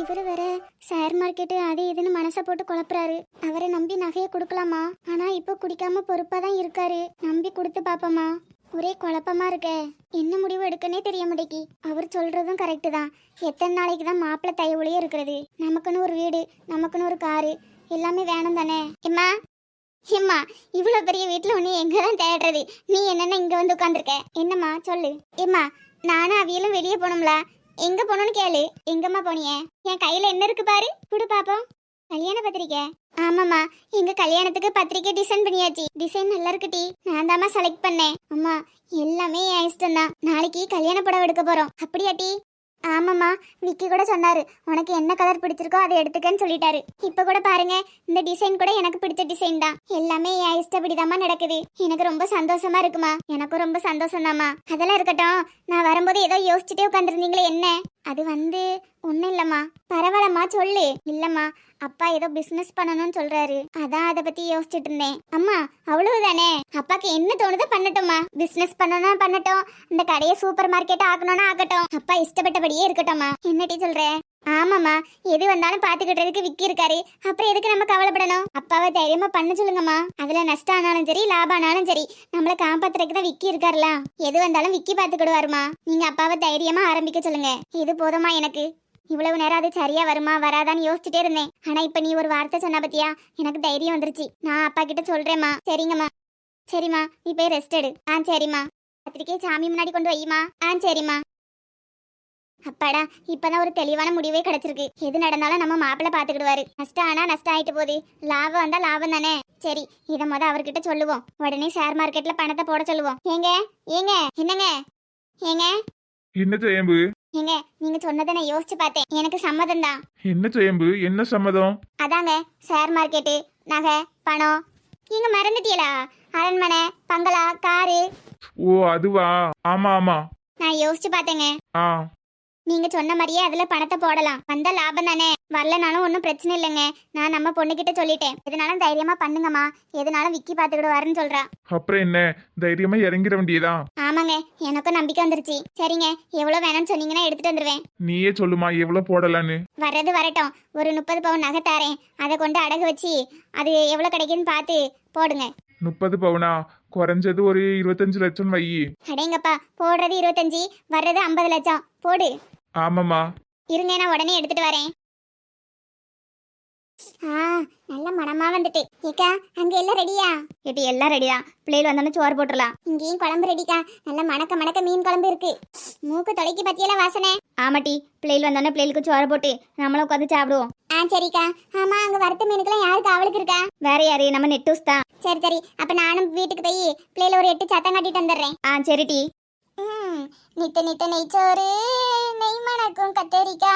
இவர் வேற share market அது இதுன்னு மனசை போட்டு குழப்புறாரு. அவரை நம்பி நகையை கொடுக்கலாமா? ஆனா இப்போ குடிக்காம பொறுப்பா தான் இருக்காரு. நம்பி கொடுத்து பாப்போமா? ஒரே குழப்பமா இருக்கே. என்ன முடிவு எடுக்கனே தெரிய மாட்டேங்கி. அவர் சொல்றதும் கரெக்டு தான். எத்தனை நாளைக்கு தான் மாப்பிள்ளை தயவுலயே இருக்கிறது? நமக்குன்னு ஒரு வீடு நமக்குன்னு ஒரு காரு எல்லாமே வேணும் தானே? எம்மா எம்மா இவ்வளோ பெரிய வீட்டில் ஒன்று எங்கே தான் தேடுறது? நீ என்னென்ன இங்கே வந்து உட்காந்துருக்க என்னம்மா சொல்லு. எம்மா நானும் அவியலும் வெளியே போகணும்ல? எங்க போகணும்னு கேளு. எங்கம்மா போனிய? என் கையில என்ன இருக்கு பாரு? குடு பாப்போம். கல்யாண பத்திரிக்கை. ஆமாம்மா. எங்க கல்யாணத்துக்கு பத்திரிக்கை டிசைன் பண்ணியாச்சு. டிசைன் நல்லா இருக்குடி நான் தாம்மா செலக்ட் பண்ணேன். அம்மா எல்லாமே என் இஷ்டம் தான் நாளைக்கு கல்யாண புடவை எடுக்க போறோம். அப்படியாட்டி ஆமாம்மா விக்கி கூட சொன்னார் உனக்கு என்ன கலர் பிடிச்சிருக்கோ அதை எடுத்துக்கன்னு சொல்லிட்டாரு. இப்போ கூட பாருங்க இந்த டிசைன் கூட எனக்கு பிடிச்ச டிசைன் தான். எல்லாமே என் இஷ்டப்படிதாம்மா நடக்குது. எனக்கு ரொம்ப சந்தோஷமா இருக்குமா? எனக்கும் ரொம்ப சந்தோஷம் அதெல்லாம் இருக்கட்டும் நான் வரும்போது ஏதோ யோசிச்சுட்டே உட்காந்துருந்தீங்களே என்ன? அது வந்து ஒன்றும் இல்லைம்மா. பரவாயில்லம்மா சொல்லு. இல்லைம்மா அப்பா ஏதோ பிஸ்னஸ் பண்ணணும்னு சொல்றாரு. அதான் அதை பத்தி யோசிச்சுட்டு இருந்தேன். அம்மா அவ்வளவுதானே? அப்பாக்கு என்ன தோணுதோ பண்ணட்டும்மா. பிஸ்னஸ் பண்ணணும் பண்ணட்டும். இந்த கடையை சூப்பர் மார்க்கெட் ஆகணும்னா ஆகட்டும் அப்பா இஷ்டப்பட்டபடியே இருக்கட்டும்மா. என்னடி சொல்ற? ஆமாம்மா. எது வந்தாலும் பாத்துக்கிட்டதுக்கு விக்கி இருக்காரு. அப்புறம் எதுக்கு நம்ம கவலைப்படணும்? அப்பாவை தைரியமா பண்ண சொல்லுங்கம்மா. அதுல நஷ்டம் ஆனாலும் சரி லாபம் ஆனாலும் சரி நம்மள காப்பாத்துறதுக்கு தான் விக்கி இருக்காருல எது வந்தாலும் விக்கி பாத்துக்கிடுவாருமா நீங்க அப்பாவை தைரியமா ஆரம்பிக்க சொல்லுங்க. இது போதுமா எனக்கு. இவ்வளவு நேரம் அது சரியா வருமா வராதான்னு யோசிச்சுட்டே இருந்தேன். ஆனா இப்ப நீ ஒரு வார்த்தை சொன்ன பத்தியா? எனக்கு தைரியம் வந்துருச்சு. நான் அப்பா கிட்ட சொல்றேம்மா. சரிங்கம்மா. சரிம்மா நீ போய் ரெஸ்ட் எடு. ஆ சரிம்மா. பத்திரிக்கை சாமி முன்னாடி கொண்டு வையுமா ஆ சரிம்மா. அப்பாடா இப்பதான் ஒரு தெளிவான முடிவே கிடைச்சிருக்கு. எது நடந்தாலும் நம்ம மாப்பிள்ளை பாத்துக்கிடுவாரு நஷ்டம் ஆனா நஷ்டம் ஆயிட்டு போகுது. லாபம் வந்தா லாபம் தானே? சரி இதை மொதல் அவர்கிட்ட சொல்லுவோம். உடனே ஷேர் மார்க்கெட்ல பணத்தை போட சொல்லுவோம். ஏங்க? ஏங்க? என்னங்க? ஏங்க? என்ன ஜெயம்பு? ஏங்க நீங்க சொன்னதை நான் யோசிச்சு பார்த்தேன். எனக்கு சம்மதம் தான். என்ன ஜெயம்பு என்ன சம்மதம்? அதாங்க ஷேர் மார்க்கெட்டு நகை பணம். நீங்க மறந்துட்டீங்களா? அரண்மனை பங்களா காரு. ஓ அதுவா? ஆமா ஆமா. நான் யோசிச்சு பார்த்தேங்க. ஆ. நீங்க சொன்ன மாதிரியே அதுல பணத்தை போடலாம். வந்த லாபம் தானே? வரலனாலும் ஒன்றும் பிரச்சனை இல்லைங்க. நான் நம்ம பொண்ணுகிட்ட சொல்லிட்டேன். எதுனாலும் தைரியமா பண்ணுங்கம்மா. எதுனாலும் விக்கி பார்த்துக்கிடுவாருன்னு சொல்றா. அப்புறம் என்ன? தைரியமா இறங்கிட வேண்டியதா ஆமாங்க. எனக்கும் நம்பிக்கை வந்துருச்சு. சரிங்க. எவ்வளவு வேணும்னு சொன்னீங்கன்னா எடுத்துட்டு வந்துருவேன். நீயே சொல்லுமா எவ்வளவு போடலான்னு? வர்றது வரட்டும். ஒரு முப்பது பவுன் நகை தாரேன். அதை கொண்டு அடகு வச்சு அது எவ்வளவு கிடைக்குதுன்னு பார்த்து போடுங்க. முப்பது பவுனா? குறைஞ்சது ஒரு இருபத்தஞ்சு லட்சம் வை. அடேங்கப்பா. போடுறது இருபத்தஞ்சு வர்றது ஐம்பது லட்சம். போடு. ஆமாம்மா. இருங்க நான் உடனே எடுத்துட்டு வரேன். ஆ நல்ல மனமா வந்துட்டு. ஏக்கா அங்க எல்லாம் ரெடியா? இது எல்லாம் ரெடியா. பிள்ளைகள் வந்தோன்னு சோறு போட்டுடலாம் இங்கேயும் குழம்பு ரெடிக்கா. நல்ல மணக்க மணக்க மீன் குழம்பு இருக்கு. மூக்கு தொலைக்கி பத்தியெல்லாம் வாசனை. ஆமாட்டி பிள்ளைகள் வந்தோன்னே பிள்ளைகளுக்கு சோறு போட்டு நம்மளும் உட்காந்து சாப்பிடுவோம். ஆ சரிக்கா. ஆமா அங்க வறுத்த மீனுக்கெல்லாம் யாரு காவலுக்கு இருக்கா? வேற யாரு? நம்ம நெட்டூஸ் தான். சரி சரி. அப்ப நானும் வீட்டுக்கு போய் பிள்ளைல ஒரு எட்டு சத்தம் கட்டிட்டு வந்துடுறேன். ஆ சரிட்டி ம் நித்த நித்த நெய்ச்சோறு. நெய் மணக்கும் கத்தரிக்கா.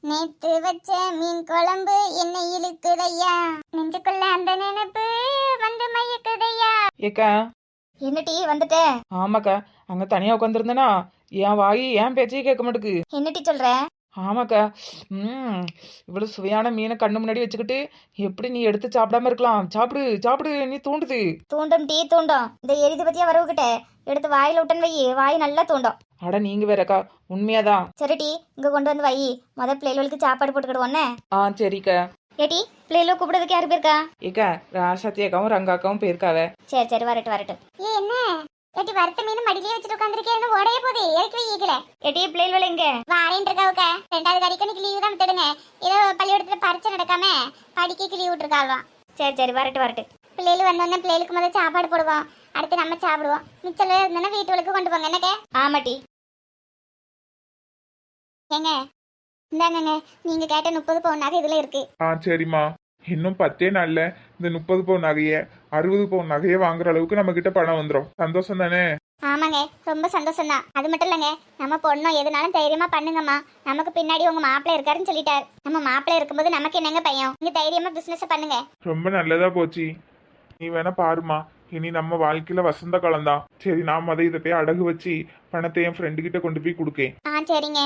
நேத்து வச்ச மீன் குழம்பு என்னை இழுக்குதையா? நெஞ்சுக்குள்ள அந்த நினைப்பு வந்து மயக்குதையா? ஏக்கா. என்னடி வந்துட்டேன் ஆமாக்கா அங்க தனியா உட்காந்துருந்தேனா என் வாயி என் பேச்சையே கேட்க மாட்டுக்கு. என்னடி சொல்ற? ஆமாக்கா. ம். இவ்வளவு சுவையான மீனை கண்ணு முன்னாடி வச்சுக்கிட்டு எப்படி நீ எடுத்து சாப்பிடாம இருக்கலாம்? சாப்பிடு சாப்பிடு நீ தூண்டுது. தூண்டும் டீ தூண்டும். இந்த எரிது பத்தியா வரவுகிட்ட. எடுத்து வாயில விட்டன் வை வாய் நல்லா தூண்டும். அட நீங்க வேறக்கா. உண்மையாதான். சரி டீ இங்க கொண்டு வந்து வை முத பிள்ளைகளுக்கு சாப்பாடு போட்டுக்கிடுவோன்னே ஆ சரிக்கா. ஏடி பிள்ளைகளுக்கு கூப்பிடுறதுக்கு யாரு பேருக்கா ஏக்கா ராசாத்தி அக்காவும் ரங்காக்காவும் போயிருக்காவ. சரி சரி வரட்டும் வரட்டும். ஏ என்ன? ஏட்டி வறுத்த மீன் மடியிலே வச்சுட்டு உட்காந்துருக்கேன் ஓடைய போகுது. இறக்கி வைக்கல ஏட்டி பிள்ளைகள் எங்க? வாரேன் இருக்கவுக்க ரெண்டாவது கறிக்கு இன்னைக்கு லீவு தான் விட்டுடுங்க. ஏதோ பள்ளிக்கூடத்துல பரிச்சை நடக்காம படிக்க லீவ் விட்டுருக்காள்வான் சரி சரி வரட்டும் வரட்டும் பிள்ளைகள் வந்தோடனே பிள்ளைகளுக்கு முதல்ல சாப்பாடு போடுவோம். அடுத்து நம்ம சாப்பிடுவோம். மிச்சம் இருந்தோன்னா வீட்டுகளுக்கு கொண்டு போங்க. என்னக்கே? ஆமாட்டி. ஏங்க இந்தாங்கங்க நீங்க கேட்ட முப்பது பவுன் நகை இதுல இருக்கு. ஆ சரிம்மா. இன்னும் பத்தே நாள்ல இந்த முப்பது பவுன் நகைய அறுபது பவுன் நகைய வாங்குற அளவுக்கு நம்ம கிட்ட பணம் வந்துடும் சந்தோஷம் தானே? ஆமாங்க. ரொம்ப சந்தோஷம் தான் அது மட்டும் இல்லைங்க. நம்ம பொண்ணும் எதுனாலும் தைரியமா பண்ணுங்கம்மா. நமக்கு பின்னாடி உங்க மாப்பிள்ளை இருக்காருன்னு சொல்லிட்டாரு. நம்ம மாப்பிள்ளை இருக்கும்போது நமக்கு என்னங்க பையன் நீங்க தைரியமா பிசினஸ் பண்ணுங்க. ரொம்ப நல்லதா போச்சு. நீ வேணா பாருமா இனி நம்ம வாழ்க்கையில வசந்த காலம் தான் சரி நான் முத இதை போய் அடகு வச்சு பணத்தை என் ஃப்ரெண்டு கிட்ட கொண்டு போய் கொடுக்கேன். ஆ சரிங்க.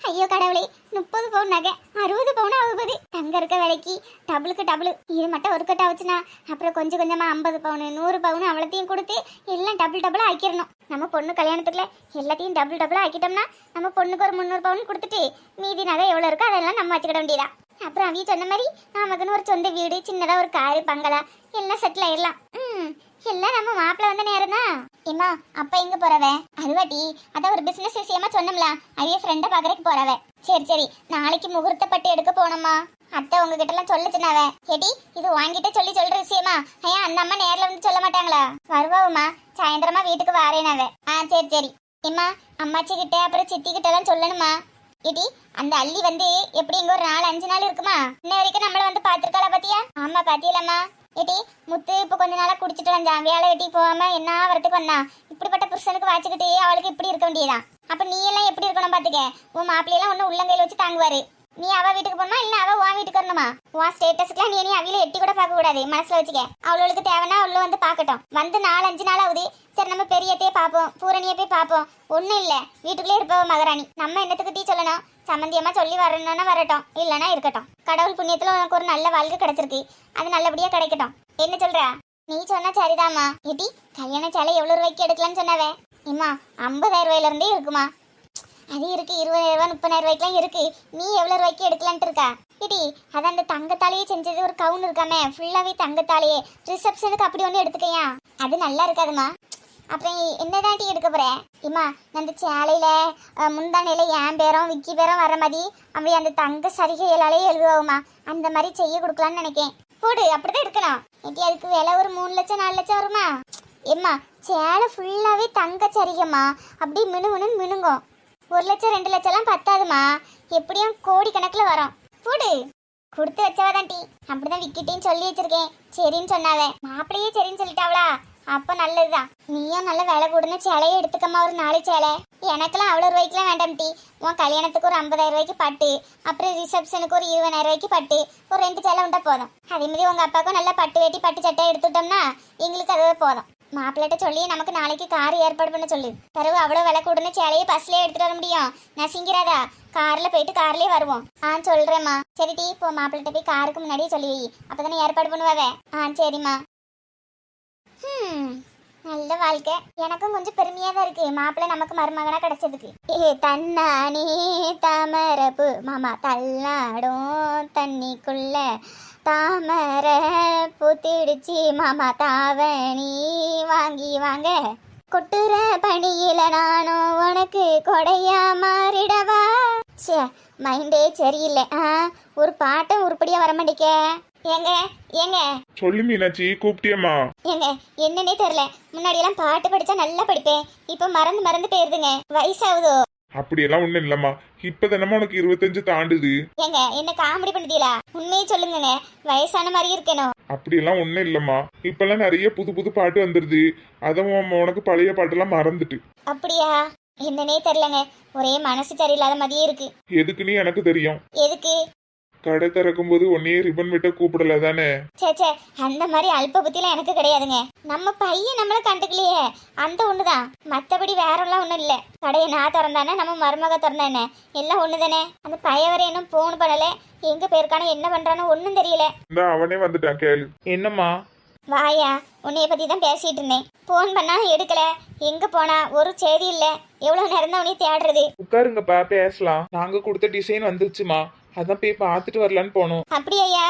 ஐயோ கடவுளே முப்பது பவுன் நகை அறுபது பவுன் ஆகுது தங்க இருக்க விலைக்கு டபுளுக்கு டபுள். இது மட்டும் ஒரு கட்ட ஆச்சுன்னா அப்புறம் கொஞ்சம் கொஞ்சமா ஐம்பது பவுன் நூறு பவுன் அவ்வளோத்தையும் கொடுத்து எல்லாம் டபுள் டபுளாக ஆக்கிடணும் நம்ம பொண்ணு கல்யாணத்துக்குள்ள எல்லாத்தையும் டபுள் டபுளாக ஆக்கிட்டோம்னா நம்ம பொண்ணுக்கு ஒரு முந்நூறு பவுன் கொடுத்துட்டு மீதி நகை எவ்வளோ இருக்கோ அதெல்லாம் நம்ம வச்சுக்கிட வேண்டியதா. அப்புறம் அவிய சொன்ன மாதிரி நமக்குன்னு ஒரு சொந்த வீடு சின்னதாக ஒரு காரு பங்களா எல்லாம் செட்டில் ஆயிடலாம் ம் எல்லாம் நம்ம மாப்பிள்ள வந்த நேரம் தான் இம்மா அப்ப எங்க போறவ? அதுவாட்டி அதான் ஒரு பிசினஸ் விஷயமா சொன்னோம்ல. அதே ஃப்ரெண்ட பாக்குறதுக்கு போறவ. சரி சரி நாளைக்கு முகூர்த்த பட்டு எடுக்க போனோமா அத்தை உங்ககிட்ட எல்லாம் சொல்லுச்சுனாவ ஏடி இது வாங்கிட்டு சொல்லி சொல்ற விஷயமா? ஐயா அந்த அம்மா நேர்ல வந்து சொல்ல மாட்டாங்களா? வருவாவுமா சாயந்தரமா வீட்டுக்கு வாரேனாவ. ஆ சரி சரி. இம்மா அம்மாச்சி கிட்ட அப்புறம் சித்தி கிட்ட எல்லாம் சொல்லணுமா ஏடி அந்த அள்ளி வந்து எப்படி இங்க ஒரு நாலு அஞ்சு நாள் இருக்குமா? இன்ன வரைக்கும் நம்மள வந்து பாத்திருக்காளா பாத்தியா? ஆமா பாத்தியலாமா ஏட்டி முத்து இப்போ கொஞ்ச நாளாக குடிச்சிட்டு வந்தான். வேலை வெட்டி போகாம என்ன வரத்துக்கு வந்தான். இப்படிப்பட்ட புருஷனுக்கு வாச்சுக்கிட்டு அவளுக்கு இப்படி இருக்க வேண்டியதான் அப்ப நீ எல்லாம் எப்படி இருக்கணும் பாத்துக்க? உன் மாப்பிள்ளையெல்லாம் ஒன்று உள்ளங்கையில் வச்சு தாங்குவாரு. நீ அவ வீட்டுக்கு போகணுமா இல்ல அவ உன் வீட்டுக்கு வரணுமா? உன் ஸ்டேட்டஸ்க்குலாம் நீ நீ அவையில எட்டி கூட பார்க்க கூடாது. மனசுல வச்சுக்க. அவளுக்கு தேவைன்னா உள்ள வந்து பார்க்கட்டும். வந்து நாலு அஞ்சு நாள் ஆகுது சரி நம்ம பெரியத்தையே பார்ப்போம். பூரணியை போய் பார்ப்போம். ஒண்ணும் இல்ல. வீட்டுக்குள்ளே இருப்பவ மகாராணி. நம்ம என்னத்துக்கு டீ சொல்லணும்? சம்மந்தியமா சொல்லி வரணும்னா வரட்டும். இல்லைன்னா இருக்கட்டும். கடவுள் புண்ணியத்துல உனக்கு ஒரு நல்ல வாழ்க்கை கிடைச்சிருக்கு. அது நல்லபடியா கிடைக்கட்டும். என்ன சொல்ற? நீ சொன்னா சரிதாம்மா. எட்டி கல்யாண சேலை எவ்வளவு ரூபாய்க்கு எடுக்கலாம்னு சொன்னவே? இம்மா ஐம்பதாயிரம் ரூபாயில இருந்தே இருக்குமா? அது இருக்கு இருபதாயிரம் முப்பதாயிரம் ரூபாய்க்குலாம் இருக்கு. நீ எவ்வளோ ரூபாய்க்கு எடுக்கலான்ட்டு இருக்கா? இடி அதான் அந்த தங்கத்தாலேயே செஞ்சது ஒரு கவுன் இருக்காமே. ஃபுல்லாகவே தங்கத்தாலேயே. ரிசப்ஷனுக்கு அப்படி ஒன்று எடுத்துக்கையா? அது நல்லா இருக்காதுமா அப்புறம் என்னதான் டீ எடுக்க போகிறேன் இம்மா அந்த சேலையில் முந்தானையில் என் பேரும் விக்கி பேரும் வர மாதிரி அவன் அந்த தங்க சரிகைகளாலே எழுதுவாவுமா அந்த மாதிரி செய்ய கொடுக்கலான்னு நினைக்கேன். போடு அப்படிதான் இருக்கணும் இட்டி அதுக்கு விலை ஒரு மூணு லட்சம் நாலு லட்சம் வருமா? எம்மா சேலை ஃபுல்லாகவே தங்க சரிகம்மா. அப்படியே மினுமினு மினுங்கும். ஒரு லட்சம் ரெண்டு லட்சம்லாம் பத்தாதுமா. எப்படியும் கோடி கணக்கில் வரும். போடு. கொடுத்து வச்சவதான் டீ. அப்படிதான் விக்கிட்டேன்னு சொல்லி வச்சிருக்கேன். சரின்னு சொன்னாவே. மாப்பிள்ளையே சரின்னு சொல்லிட்டாவளா? அப்ப நல்லதுதான். நீயும் நல்ல விலை கூடன சேலையை எடுத்துக்கம்மா ஒரு நாலு சேலை. எனக்கெல்லாம் அவ்வளோ ரூபாய்க்குலாம் வேண்டாம் டீ. உன் கல்யாணத்துக்கு ஒரு ஐம்பதாயிரம் ரூபாய்க்கு பட்டு. அப்புறம் ரிசப்ஷனுக்கு ஒரு இருபதாயிரம் ரூபாய்க்கு பட்டு. ஒரு ரெண்டு சேலை உண்டா போதும். அதே மாதிரி உங்க அப்பாவுக்கும் நல்லா பட்டு வெட்டி பட்டு சட்டை எடுத்துட்டோம்னா எங்களுக்கு அதுவே போதும். மாப்பிள்ளைகிட்ட சொல்லி நமக்கு நாளைக்கு கார் ஏற்பாடு பண்ண சொல்லு. பிறகு அவ்வளோ விலை கூடன சேலையை பஸ்லேயே எடுத்துட்டு வர முடியும். நசிங்கிறாதா காரில் போயிட்டு கார்லயே வருவோம். ஆ சொல்றேம்மா. சரி டீ இப்போ மாப்பிள்ளைகிட்ட போய் காருக்கு முன்னாடியே சொல்லி வை. அப்பதானே ஏற்பாடு பண்ணுவாவே? ஆ சரிம்மா. ஹம், நல்ல வாழ்க்கை. எனக்கும் கொஞ்சம் பெருமையாக தான் இருக்கு. மாப்பிள்ளை நமக்கு மருமகனாக கிடைச்சதுக்கு. ஏ தன்னானே தாமரப்பு மாமா தள்ளாடும் தண்ணிக்குள்ள. தாமர பூத்திடுச்சு மாமா தாவணி. வாங்கி வாங்க. கொட்டுற பணியில நானும் உனக்கு கொடையா மாறிடவா? மைண்டே சரியில்லை. ஆ ஒரு பாட்டும் உருப்படியா வர மாட்டேங்க ஏங்க ஏங்க. சொல்லு மீனாட்சி கூப்பிட்டியம்மா. ஏங்க என்னன்னே தெரியல முன்னாடி எல்லாம் பாட்டு படிச்சா நல்லா படிப்பேன். இப்ப மறந்து மறந்து போயிருதுங்க. வயசாகுதோ? அப்படியெல்லாம் ஒண்ணும் இல்லம்மா. இப்பதானம்மா உனக்கு இருபத்தஞ்சு தாண்டுது? ஏங்க என்ன காமெடி பண்ணுதீங்களா? உண்மையை சொல்லுங்கங்க. வயசான மாதிரி இருக்கணும். அப்படியெல்லாம் ஒண்ணும் இல்லம்மா. இப்பெல்லாம் நிறைய புது புது பாட்டு வந்துருது. அதான் உனக்கு பழைய பாட்டெல்லாம் மறந்துட்டு. அப்படியா? என்னன்னே தெரியலங்க. ஒரே மனசு சரியில்லாத மாதிரியே இருக்கு. எதுக்குன்னு எனக்கு தெரியும். எதுக்கு? கடை திறக்கும் போது உன்னையே ரிப்பன் வெட்ட கூப்பிடல தானே? சே சே அந்த மாதிரி அல்ப புத்திலாம் எனக்கு கிடையாதுங்க. நம்ம பையன் நம்மள கண்டுக்கலையே. அந்த ஒண்ணுதான். மத்தபடி வேறெல்லாம் ஒண்ணும் இல்ல. கடையை நான் திறந்தானே நம்ம மருமக திறந்தானே எல்லாம் ஒண்ணுதானே? அந்த பையன் வரை இன்னும் போன் பண்ணல. எங்க போயிருக்கானோ என்ன பண்றானோ ஒண்ணும் தெரியல. இந்த அவனே வந்துட்டான் கேளு. என்னம்மா? வாயா உன்னைய பத்தி தான் பேசிட்டு இருந்தேன் போன் பண்ணா எடுக்கல. எங்க போனா? ஒரு செய்தி இல்ல. எவ்வளவு நேரம் தான் உன்னை தேடுறது? உட்காருங்கப்பா பேசலாம். நாங்க கொடுத்த டிசைன் வந்துருச்சுமா. அதான் போய் பார்த்துட்டு வரலான்னு போனோம். அப்படி ஐயா?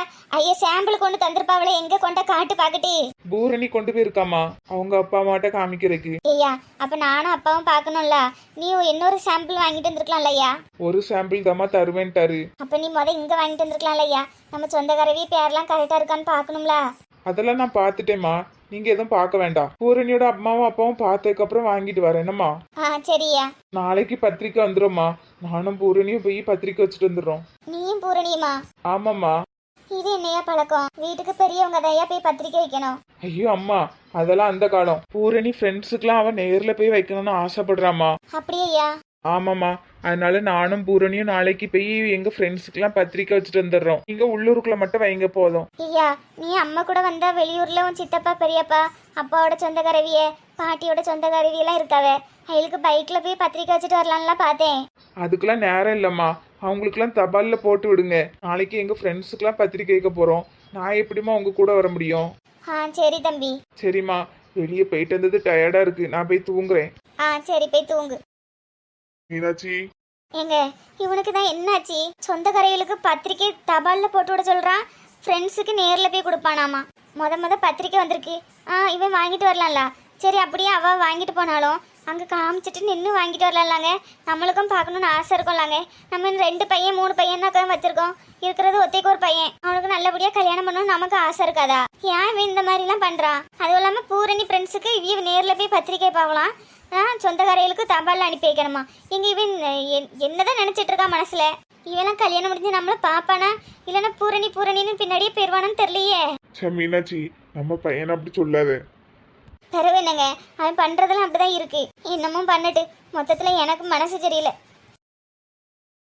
சாம்பிள் கொண்டு தந்திருப்பாவளே. எங்க கொண்ட காட்டு பாக்கட்டு? பூரணி கொண்டு போயிருக்காமா அவங்க அப்பா அம்மாட்ட காமிக்கிறதுக்கு. ஐயா அப்ப நானும் அப்பாவும் பார்க்கணும்ல. நீ இன்னொரு சாம்பிள் வாங்கிட்டு வந்திருக்கலாம்ல ஐயா? ஒரு சாம்பிள் தாம்மா தருவேன்ட்டாரு. அப்ப நீ முத இங்க வாங்கிட்டு வந்திருக்கலாம்ல ஐயா? நம்ம சொந்தக்காரவி பேர்லாம் கரெக்டா இருக்கான்னு பார்க்கணும்ல. அதெல்லாம் நான் பார்த்துட்டேம்மா. நீங்க எதுவும் பார்க்க வேண்டாம். பூரணியோட அம்மாவும் அப்பாவும் பார்த்ததுக்கு அப்புறம் வாங்கிட்டு வரேன். என்னம்மா? ஆ சரியா. நாளைக்கு பத்திரிக்கை வந்துடும்மா நானும் பூரணியும் போய் பத்திரிக்கை வச்சுட்டு வந்துடுறோம். நீயும் பூரணியுமா? ஆமாம்மா. இது என்னையா பழக்கம்? வீட்டுக்கு பெரியவங்க தையா போய் பத்திரிக்கை வைக்கணும்? ஐயோ அம்மா. அதெல்லாம் அந்த காலம். பூரணி ஃப்ரெண்ட்ஸுக்கெல்லாம் அவன் நேர்ல போய் வைக்கணும்னு ஆசைப்படுறாம்மா. அப்படியா? ஆமாம்மா. அதனால நானும் பூரணியும் நாளைக்கு போய் எங்க ஃப்ரெண்ட்ஸுக்கெல்லாம் பத்திரிக்கை வச்சுட்டு வந்துடுறோம். நீங்க உள்ளூருக்குள்ள மட்டும் வைங்க போதும். ஐயா நீ அம்மா கூட வந்தா வெளியூர்ல உன் சித்தப்பா பெரியப்பா அப்பாவோட சொந்தக்காரவிய பாட்டியோட சொந்தக்காரவி எல்லாம் இருக்காவே. அவளுக்கு பைக்ல போய் பத்திரிக்கை வச்சுட்டு வரலாம்லாம் பார்த்தேன். அதுக்கெல்லாம் நேரம் இல்லைம்மா. அவங்களுக்குலாம் தபாலில் போட்டு விடுங்க. நாளைக்கு எங்கள் ஃப்ரெண்ட்ஸுக்கெல்லாம் பத்திரிக்கை வைக்க போகிறோம் நான் எப்படிம்மா உங்க கூட வர முடியும்? ஆ சரி தம்பி. சரிம்மா. வெளியே போயிட்டு வந்தது டயர்டாக இருக்கு. நான் போய் தூங்குறேன். ஆ சரி போய் தூங்கு. மீனாட்சி. ஏங்க இவனுக்கு தான் என்னாச்சு? சொந்தக்காரர்களுக்கு பத்திரிக்கை தபாலில் போட்டு விட சொல்கிறான் ஃப்ரெண்ட்ஸுக்கு நேரில் போய் கொடுப்பானாமா. முத முத பத்திரிக்கை வந்திருக்கு. ஆ இவன் வாங்கிட்டு வரலாம்ல. சரி அப்படியே அவள் வாங்கிட்டு போனாலும் அங்கே காமிச்சிட்டு நின்று வாங்கிட்டு வரலாம்லாங்க. நம்மளுக்கும் பார்க்கணுன்னு ஆசை இருக்கும்லாங்க. நம்ம ரெண்டு பையன் மூணு பையன் தான் வச்சுருக்கோம்? இருக்கிறது ஒத்தைக்கு ஒரு பையன். அவனுக்கு நல்லபடியாக கல்யாணம் பண்ணணும்னு நமக்கு ஆசை இருக்காதா? ஏன் இவன் இந்த மாதிரிலாம் பண்ணுறான் அதுவும் இல்லாமல் பூரணி ஃப்ரெண்ட்ஸுக்கு இவ நேரில் போய் பத்திரிக்கை பார்க்கலாம். ஆ சொந்தக்காரைகளுக்கு தபாலில் அனுப்பி வைக்கணுமா? இங்கே இவன் என்- என்னதான் நினச்சிட்டு இருக்கா மனசில்? இவெல்லாம் கல்யாணம் முடிஞ்சு நம்மள பாப்பானா? இல்லைன்னா பூரணி பூரணின்னு பின்னாடியே பெறுவானான்னு தெரியலையே. மீனாட்சி நம்ம பையனை அப்படி சொல்லாத. தரவு என்னங்க? அவன் பண்றதெல்லாம் அப்படிதான் இருக்கு. இன்னமும் பண்ணட்டு மொத்தத்துல எனக்கு மனசு சரியில்லை.